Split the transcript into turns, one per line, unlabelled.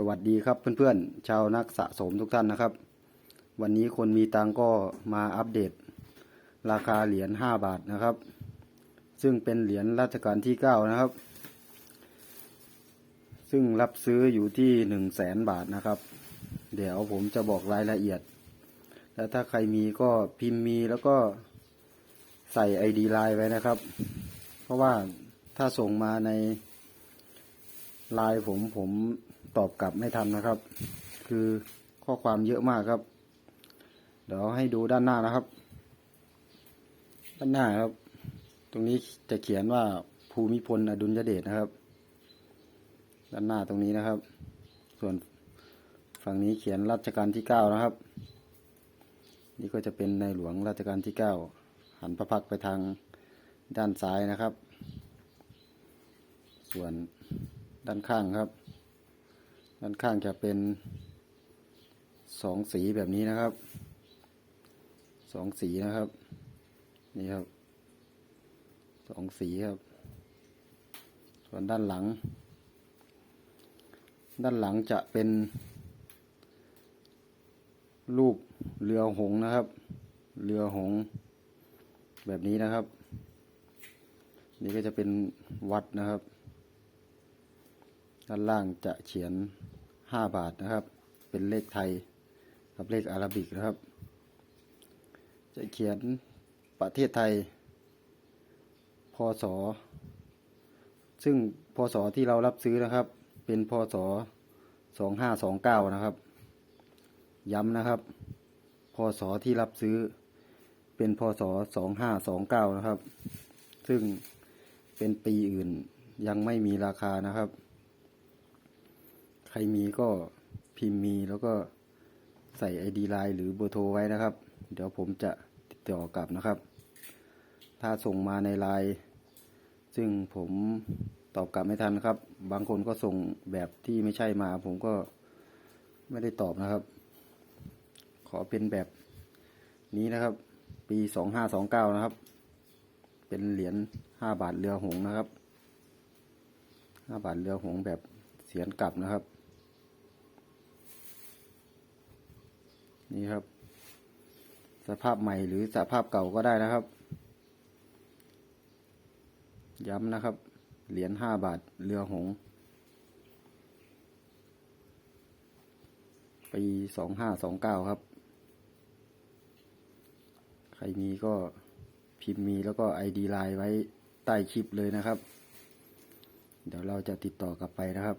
สวัสดีครับเพื่อนๆ ชาวนักสะสมทุกท่านนะครับ วันนี้คนมีตังก็มาอัปเดต ราคาเหรียญ5บาทนะครับ ซึ่งเป็นเหรียญรัชกาลที่9นะครับ ซึ่งรับซื้ออยู่ที่1 0 0 0 0แสนบาทนะครับ เดี๋ยวผมจะบอกรายละเอียด แล้วถ้าใครมีก็พิมพ์มีแล้วก็ใส่ ID ไลน์ไว้นะครับ เพราะว่าถ้าส่งมาในไลน์ผมผม ตอบกลับไม่ทันนะครับ คือข้อความเยอะมากครับ เดี๋ยวให้ดูด้านหน้านะครับ ด้านหน้าครับ ตรงนี้จะเขียนว่าภูมิพลอดุลยเดชนะครับ ด้านหน้าตรงนี้นะครับ ส่วนฝั่งนี้เขียนรัชกาลที่เก้านะครับ นี่ก็จะเป็นในหลวงรัชกาลที่เก้าหันพระพักไปทางด้านซ้ายนะครับ ส่วนด้านข้างครับ ด้านข้างจะเป็นสองสีแบบนี้นะครับสองสีนะครับ นี่ครับสองสีครับ ส่วนด้านหลัง ด้านหลังจะเป็น รูปเรือหงนะครับ เรือหง แบบนี้นะครับ นี่ก็จะเป็นวัดนะครับ ด้านล่างจะเขียน 5บาทนะครับ เป็นเลขไทยกับเลขอาราบิกนะครับ จะเขียนประเทศไทย พศ ซึ่งพศที่เรารับซื้อนะครับ เป็นพศ2529นะครับ ย้ำนะครับ พศที่รับซื้อ เป็นพศ2529นะครับ ซึ่งเป็นปีอื่นยังไม่มีราคานะครับ รมีก็พิมพ์มีแล้วก็ใส่ ID ไลน์หรือเบอร์โทรไว้นะครับ เดี๋ยวผมจะติดต่อกลับนะครับ ถ้าส่งมาในไลน์ซึ่งผมตอบกลับไม่ทันครับ บางคนก็ส่งแบบที่ไม่ใช่มา ผมก็ไม่ได้ตอบนะครับ ขอเป็นแบบนี้นะครับ ปี2529นะครับ เป็นเหรียญ5บาทเรือหงส์นะครับ5บาทเรือหงส์แบบเสียนกลับนะครับ นี่ครับ สภาพใหม่หรือสภาพเก่าก็ได้นะครับ ย้ำนะครับ เหรียญห้าบาทเรือหงส์ปีสองห้าสองเก้าครับ ใครมีก็พิมพ์มีแล้วก็ ID ไลน์ไว้ใต้คลิปเลยนะครับ เดี๋ยวเราจะติดต่อกลับไปนะครับ